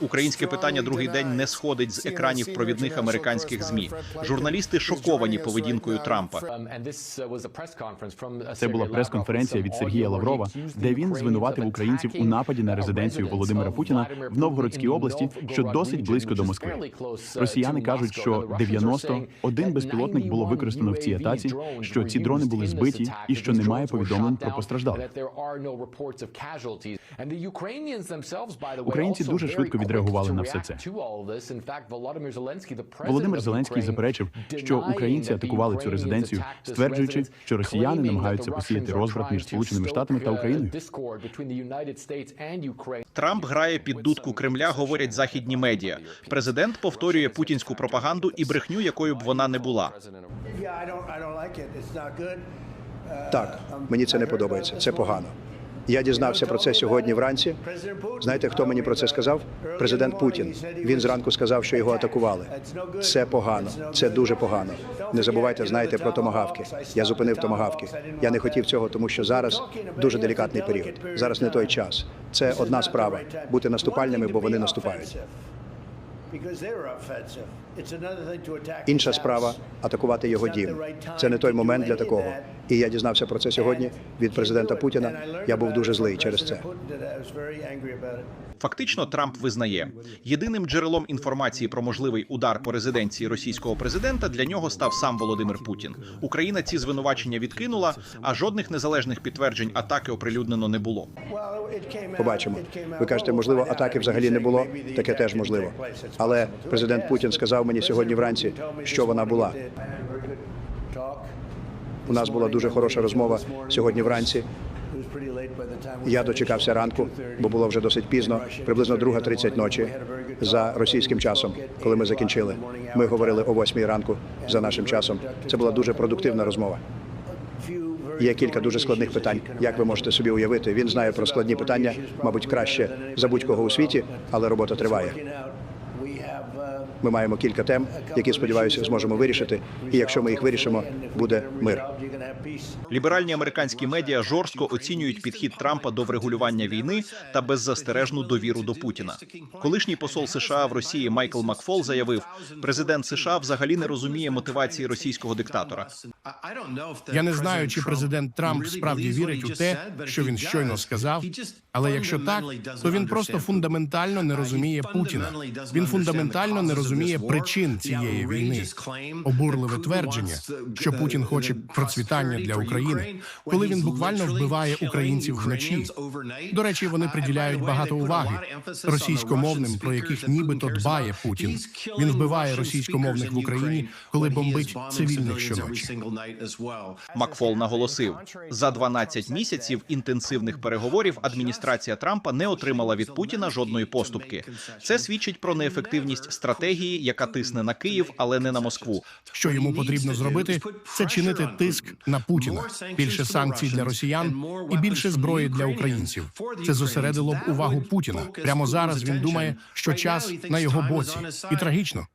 Українське питання другий день не сходить з екранів провідних американських змі. Журналісти шоковані поведінкою Трампа. Це була прес-конференція від Сергія Лаврова, де він звинуватив українців у нападі на резиденцію Володимира Путіна в Новгородській області, що досить близько до Москви. Росіяни кажуть, що 91 безпілотник було використано в цій атаці, що ці дрони були збиті і що немає повідомлень про постраждалих. Українці дуже швидко відреагували на все це. Володимир Зеленський заперечив, що українці атакували цю резиденцію, стверджуючи, що росіяни намагаються посіяти розбрат між Сполученими Штатами та Україною. Трамп грає під дудку Кремля, говорять західні медіа. Президент повторює путінську пропаганду і брехню, якою б вона не була. Так, мені це не подобається. Це погано. Я дізнався про це сьогодні вранці. Знаєте, хто мені про це сказав? Президент Путін. Він зранку сказав, що його атакували. Це погано, це дуже погано. Не забувайте, знаєте про томагавки. Я зупинив томагавки. Я не хотів цього, тому що зараз дуже делікатний період. Зараз не той час. Це одна справа бути наступальними, бо вони наступають. Інша справа атакувати його дім. Це не той момент для такого. І я дізнався про це сьогодні від президента Путіна. Я був дуже злий через це. Фактично, Трамп визнає, єдиним джерелом інформації про можливий удар по резиденції російського президента для нього став сам Володимир Путін. Україна ці звинувачення відкинула, а жодних незалежних підтверджень атаки оприлюднено не було. Побачимо. Ви кажете, можливо, атаки взагалі не було. Таке теж можливо. Але президент Путін сказав мені сьогодні вранці, що вона була. У нас була дуже хороша розмова сьогодні вранці. Я дочекався ранку, бо було вже досить пізно, приблизно 2.30 ночі за російським часом, коли ми закінчили. Ми говорили о 8 ранку за нашим часом. Це була дуже продуктивна розмова. Є кілька дуже складних питань. Як ви можете собі уявити? Він знає про складні питання, мабуть, краще за будь-кого у світі, але робота триває. Ми маємо кілька тем, які сподіваюся зможемо вирішити. І якщо ми їх вирішимо, буде мир. Ліберальні американські медіа жорстко оцінюють підхід Трампа до врегулювання війни та беззастережну довіру до Путіна. Колишній посол США в Росії Майкл Макфол заявив, президент США взагалі не розуміє мотивації російського диктатора. Я не знаю, чи президент Трамп справді вірить у те, що він щойно сказав. Але якщо так, то він просто фундаментально не розуміє Путіна. Він фундаментально не розуміє причин цієї війни. Обурливе твердження, що Путін хоче процвітання для України, коли він буквально вбиває українців вночі. До речі, вони приділяють багато уваги російськомовним, про яких нібито дбає Путін. Він вбиває російськомовних в Україні, коли бомбить цивільних щоночі. Макфол наголосив, за 12 місяців інтенсивних переговорів адміністрація Трампа не отримала від Путіна жодної поступки. Це свідчить про неефективність стратегії, яка тисне на Київ, але не на Москву. Що йому потрібно зробити, це чинити тиск на Путіна, більше санкцій для росіян і більше зброї для українців. Це зосередило б увагу Путіна. Прямо зараз він думає, що час на його боці, і трагічно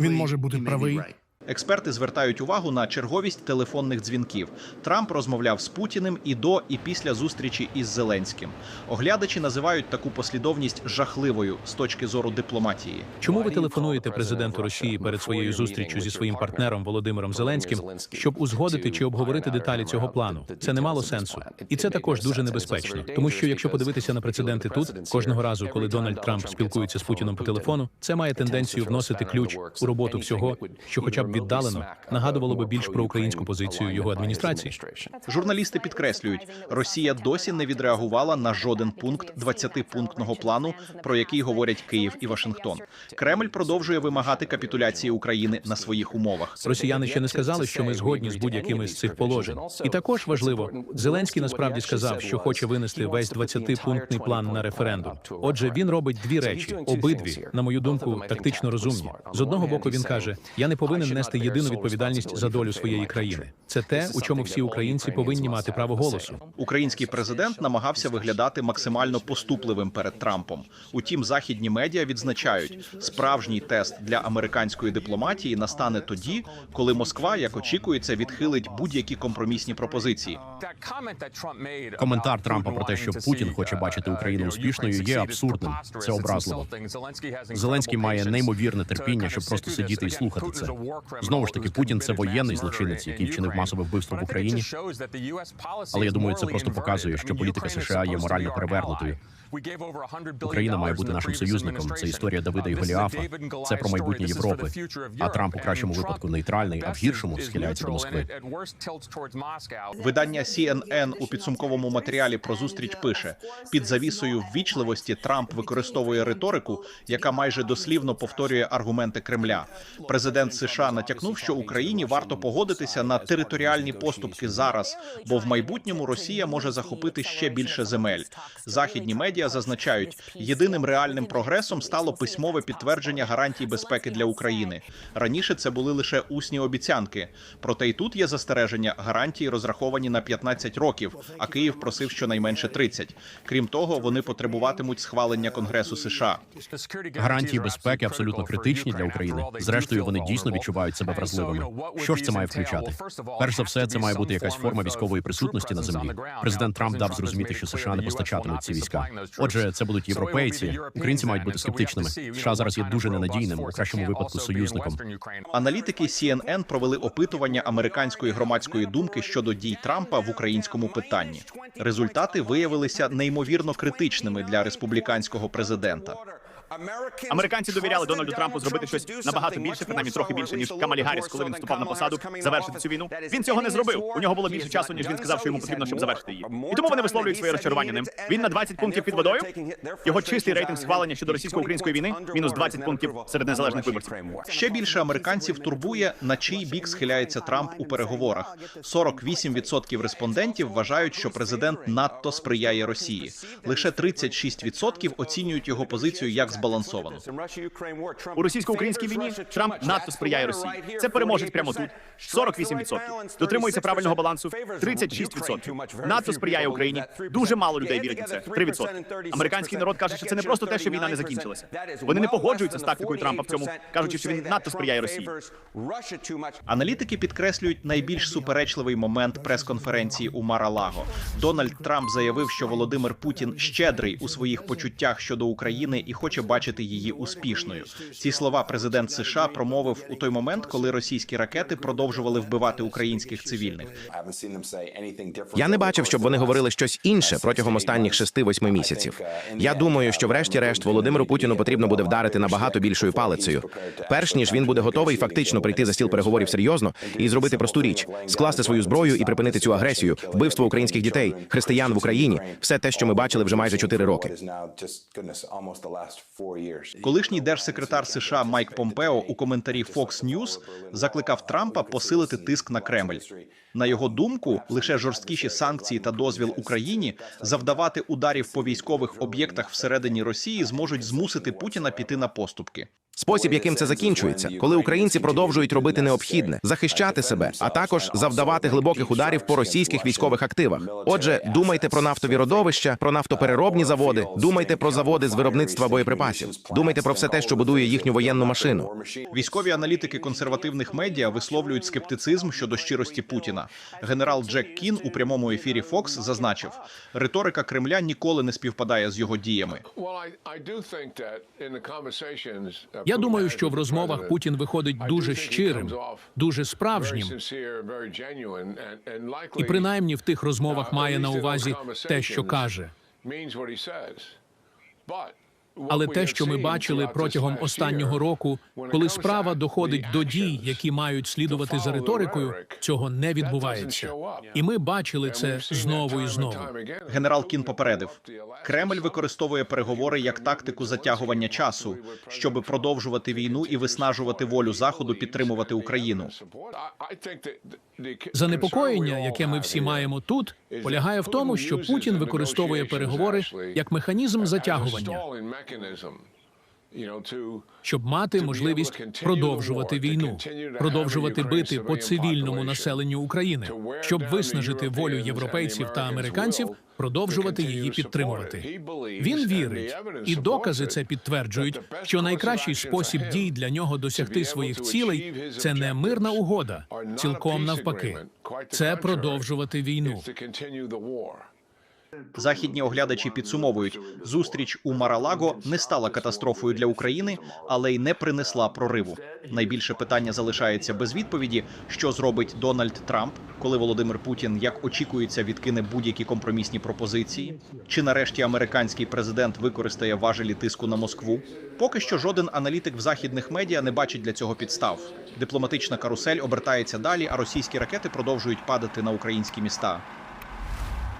він може бути правий. Експерти звертають увагу на черговість телефонних дзвінків. Трамп розмовляв з Путіним і до, і після зустрічі із Зеленським. Оглядачі називають таку послідовність жахливою з точки зору дипломатії. Чому ви телефонуєте президенту Росії перед своєю зустріччю зі своїм партнером Володимиром Зеленським, щоб узгодити чи обговорити деталі цього плану? Це не мало сенсу, і це також дуже небезпечно. Тому що якщо подивитися на прецеденти тут, кожного разу, коли Дональд Трамп спілкується з Путіном по телефону, це має тенденцію вносити ключ у роботу всього, що, хоча б віддалено, нагадувало би більш про українську позицію його адміністрації. Журналісти підкреслюють, Росія досі не відреагувала на жоден пункт 20-пунктного плану, про який говорять Київ і Вашингтон. Кремль продовжує вимагати капітуляції України на своїх умовах. Росіяни ще не сказали, що ми згодні з будь-якими з цих положень. І також важливо, Зеленський насправді сказав, що хоче винести весь 20-пунктний план на референдум. Отже, він робить дві речі: обидві, на мою думку, тактично розумні. З одного боку, він каже: я не повинен нести нести єдину відповідальність за долю своєї країни. Це те, у чому всі українці повинні мати право голосу. Український президент намагався виглядати максимально поступливим перед Трампом. Утім, західні медіа відзначають, справжній тест для американської дипломатії настане тоді, коли Москва, як очікується, відхилить будь-які компромісні пропозиції. Коментар Трампа про те, що Путін хоче бачити Україну успішною, є абсурдним. Це образливо. Зеленський має неймовірне терпіння, щоб просто сидіти і слухати це. Знову ж таки, Путін це воєнний злочинець, який вчинив масове вбивство в Україні. Але я думаю, це просто показує, що політика США є морально перевернутою. Україна має бути нашим союзником. Це історія Давида і Голіафа. Це про майбутнє Європи. А Трамп у кращому випадку нейтральний, а в гіршому схиляється до Москви. Видання CNN у підсумковому матеріалі про зустріч пише: під завісою ввічливості Трамп використовує риторику, яка майже дослівно повторює аргументи Кремля. Президент США натякнув, що Україні варто погодитися на територіальні поступки зараз, бо в майбутньому Росія може захопити ще більше земель. Західні медіа зазначають, єдиним реальним прогресом стало письмове підтвердження гарантій безпеки для України. Раніше це були лише усні обіцянки. Проте й тут є застереження гарантії розраховані на 15 років, а Київ просив щонайменше 30. Крім того, вони потребуватимуть схвалення Конгресу США. Гарантії безпеки абсолютно критичні для України. Зрештою, вони дійсно відчувають себе вразливими. Що ж це має включати? Перш за все, це має бути якась форма військової присутності на землі. Президент Трамп дав зрозуміти, що США не постачатимуть ці війська. Отже, це будуть європейці. Українці мають бути скептичними. США зараз є дуже ненадійним, у кращому випадку союзником. Аналітики CNN провели опитування американської громадської думки щодо дій Трампа в українському питанні. Результати виявилися неймовірно критичними для республіканського президента. Американці довіряли Дональду Трампу зробити щось набагато більше, принаймні трохи більше, ніж Камалі Гарріс, коли він вступав на посаду, завершити цю війну. Він цього не зробив. У нього було більше часу, ніж він сказав, що йому потрібно, щоб завершити її. І тому вони висловлюють своє розчарування ним. Він на 20 пунктів під водою. Його чистий рейтинг схвалення щодо російсько-української війни мінус 20 пунктів серед незалежних виборців. Ще більше американців турбує, на чий бік схиляється Трамп у переговорах. 48% респондентів вважають, що президент надто сприяє Росії. Лише 36% оцінюють його позицію як збалансовану. У російсько-українській війні Трамп надто сприяє Росії. Це переможець прямо тут. 48%. Дотримується правильного балансу. 36%. Надто сприяє Україні. Дуже мало людей вірять у це. 3%. Американський народ каже, що це не просто те, що війна не закінчилася. Вони не погоджуються з тактикою Трампа в цьому, кажучи, що він надто сприяє Росії. Аналітики підкреслюють найбільш суперечливий момент прес-конференції у Маралаго. Дональд Трамп заявив, що Володимир Путін щедрий у своїх почуттях щодо України і хоче бачити її успішною. Ці слова президент США промовив у той момент, коли російські ракети продовжували вбивати українських цивільних. Я не бачив, щоб вони говорили щось інше протягом останніх 6-8 місяців. Я думаю, що врешті-решт Володимиру Путіну потрібно буде вдарити набагато більшою палицею. Перш ніж він буде готовий фактично прийти за стіл переговорів серйозно і зробити просту річ, скласти свою зброю і припинити цю агресію, вбивство українських дітей, християн в Україні, все те, що ми бачили вже майже 4 роки. Колишній держсекретар США Майк Помпео у коментарі Fox News закликав Трампа посилити тиск на Кремль. На його думку, лише жорсткіші санкції та дозвіл Україні завдавати ударів по військових об'єктах всередині Росії зможуть змусити Путіна піти на поступки. Спосіб, яким це закінчується, коли українці продовжують робити необхідне, захищати себе, а також завдавати глибоких ударів по російських військових активах. Отже, думайте про нафтові родовища, про нафтопереробні заводи, думайте про заводи з виробництва боєприпасів, думайте про все те, що будує їхню воєнну машину. Військові аналітики консервативних медіа висловлюють скептицизм щодо щирості Путіна. Генерал Джек Кін у прямому ефірі Fox зазначив, риторика Кремля ніколи не співпадає з його діями. Я думаю, що в розмовах Путін виходить дуже щирим, дуже справжнім, і принаймні в тих розмовах має на увазі те, що каже. Але те, що ми бачили протягом останнього року, коли справа доходить до дій, які мають слідувати за риторикою, цього не відбувається. І ми бачили це знову і знову. Генерал Кін попередив, Кремль використовує переговори як тактику затягування часу, щоб продовжувати війну і виснажувати волю заходу підтримувати Україну. Занепокоєння, яке ми всі маємо тут, полягає в тому, що Путін використовує переговори як механізм затягування. Щоб мати можливість продовжувати війну, продовжувати бити по цивільному населенню України, щоб виснажити волю європейців та американців, продовжувати її підтримувати. Він вірить, і докази це підтверджують, що найкращий спосіб дій для нього досягти своїх цілей це не мирна угода, цілком навпаки, це продовжувати війну. Західні оглядачі підсумовують, зустріч у Маралаго не стала катастрофою для України, але й не принесла прориву. Найбільше питання залишається без відповіді: що зробить Дональд Трамп, коли Володимир Путін, як очікується, відкине будь-які компромісні пропозиції? Чи нарешті американський президент використає важелі тиску на Москву? Поки що жоден аналітик в західних медіа не бачить для цього підстав. Дипломатична карусель обертається далі, а російські ракети продовжують падати на українські міста.